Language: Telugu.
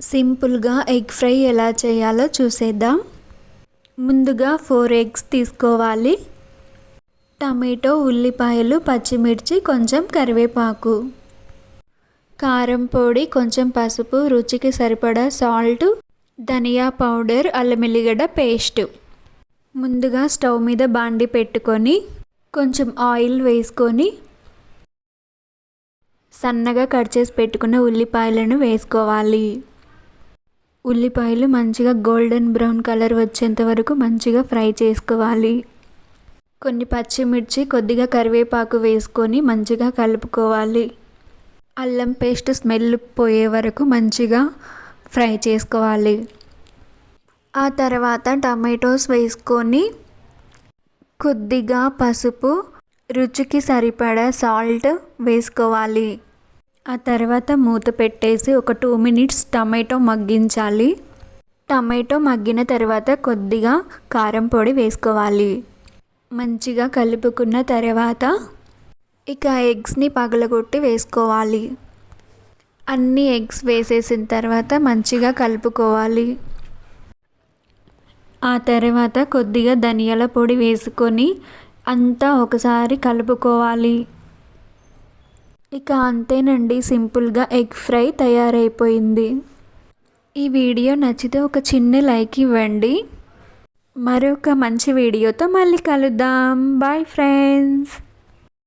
సింపుల్గా ఎగ్ ఫ్రై ఎలా చేయాలో చూసేద్దాం. ముందుగా ఫోర్ ఎగ్స్ తీసుకోవాలి. టమాటో ఉల్లిపాయలు పచ్చిమిర్చి కొంచెం కరివేపాకు. కారం పొడి కొంచెం పసుపు రుచికి సరిపడా సాల్ట్ ధనియా పౌడర్ అల్లమిల్లిగడ్డ పేస్ట్. ముందుగా స్టవ్ మీద బాండి పెట్టుకొని కొంచెం ఆయిల్ వేసుకొని సన్నగా కట్ చేసి పెట్టుకున్న ఉల్లిపాయలను వేసుకోవాలి. ఉల్లిపాయలు మంచిగా గోల్డెన్ బ్రౌన్ కలర్ వచ్చేంత వరకు మంచిగా ఫ్రై చేసుకోవాలి. కొన్ని పచ్చిమిర్చి కొద్దిగా కరివేపాకు వేసుకొని మంచిగా కలుపుకోవాలి. అల్లం పేస్ట్ స్మెల్ పోయే వరకు మంచిగా ఫ్రై చేసుకోవాలి. ఆ తర్వాత టమాటోస్ వేసుకొని కొద్దిగా పసుపు రుచికి సరిపడా సాల్ట్ వేసుకోవాలి. ఆ తర్వాత మూత పెట్టేసి ఒక టూ మినిట్స్ టమాటో మగ్గించాలి. టమాటో మగ్గిన తర్వాత కొద్దిగా కారం పొడి వేసుకోవాలి. మంచిగా కలుపుకున్న తర్వాత ఇక ఎగ్స్ని పగలగొట్టి వేసుకోవాలి. అన్ని ఎగ్స్ వేసేసిన తర్వాత మంచిగా కలుపుకోవాలి. ఆ తర్వాత కొద్దిగా ధనియాల పొడి వేసుకొని అంతా ఒకసారి కలుపుకోవాలి. ఇక అంతేనండి సింపుల్గా ఎగ్ ఫ్రై తయారైపోయింది. ఈ వీడియో నచ్చితే ఒక చిన్న లైక్ ఇవ్వండి. మరొక మంచి వీడియోతో మళ్ళీ కలుద్దాం. Bye friends.